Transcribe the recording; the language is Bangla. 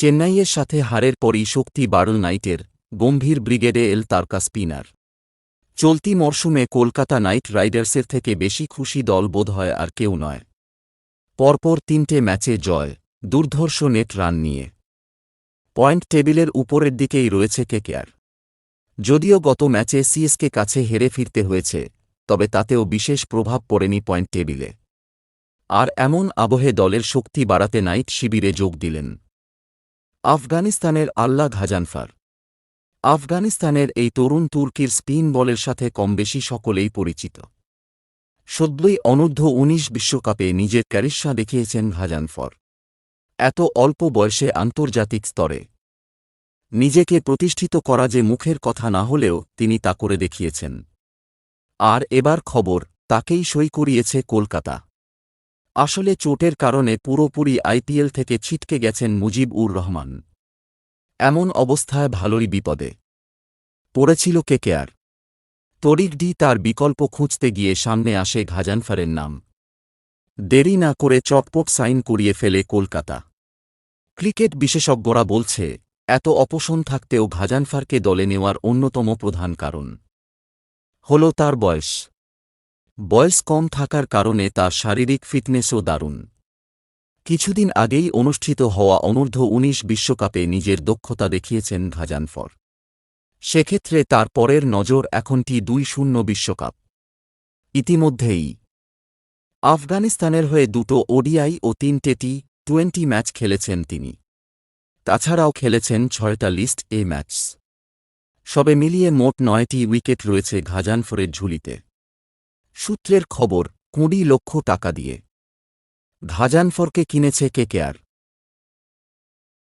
চেন্নাইয়ের সাথে হারের পরই শক্তি বাড়ল নাইটের গম্ভীর ব্রিগেডে এল তারকা স্পিনার। চলতি মরশুমে কলকাতা নাইট রাইডার্সের থেকে বেশি খুশি দল বোধ হয় আর কেউ নয়। পরপর তিনটে ম্যাচে জয়, দুর্ধর্ষ নেট রান নিয়ে। পয়েন্ট টেবিলের উপরের দিকেই রয়েছে কেকেআর। যদিও গত ম্যাচে সিএসকে কাছে হেরে ফিরতে হয়েছে, তবে তাতেও বিশেষ প্রভাব পড়েনি পয়েন্ট টেবিলে। আর এমন আবহে দলের শক্তি বাড়াতে নাইট শিবিরে যোগ দিলেন। আফগানিস্তানের আল্লাহ ঘাজানফার আফগানিস্তানের এই তরুণ তুর্কির স্পিন বলের সাথে কমবেশি সকলেই পরিচিত। সদ্যই অনূর্ধ্ব উনিশ বিশ্বকাপে নিজের ক্যারিশা দেখিয়েছেন ঘাজানফর এত অল্প বয়সে আন্তর্জাতিক স্তরে। নিজেকে প্রতিষ্ঠিত করা যে মুখের কথা না হলেও তিনি তা করে দেখিয়েছেন। আর এবার খবর, তাকেই সই করিয়েছে কলকাতা। আসলে চোটের কারণে পুরোপুরি আইপিএল থেকে ছিটকে গেছেন মুজিব উর রহমান। এমন অবস্থায় ভালোই বিপদে। পড়েছিল কেকেআর তরিকডি তার বিকল্প খুঁজতে গিয়ে সামনে আসে ঘাজানফারের নাম। দেরি না করে চটপট সাইন করিয়ে ফেলে কলকাতা। ক্রিকেট বিশেষজ্ঞরা বলছে, এত অপশন থাকতেও ঘাজানফারকে দলে নেওয়ার অন্যতম প্রধান কারণ। হল তার বয়স। বয়স কম থাকার কারণে তার শারীরিক ফিটনেসও দারুণ। কিছুদিন আগেই অনুষ্ঠিত হওয়া অনূর্ধ্ব উনিশ বিশ্বকাপে নিজের দক্ষতা দেখিয়েছেন ঘাজানফর। সেক্ষেত্রে তার পরের নজর এখনটি দুই শূন্য বিশ্বকাপ। ইতিমধ্যেই আফগানিস্তানের হয়ে দুটো ওডিআই ও তিনটে টি টোয়েন্টি ম্যাচ খেলেছেন তিনি। তাছাড়াও খেলেছেন ছয়টা লিস্ট এ ম্যাচ সবে মিলিয়ে মোট নয়টি উইকেট রয়েছে ঘাজানফরের ঝুলিতে। সূত্রের খবর কুড়ি লক্ষ টাকা দিয়ে। ধাজানফরকে কিনেছে কেকেআর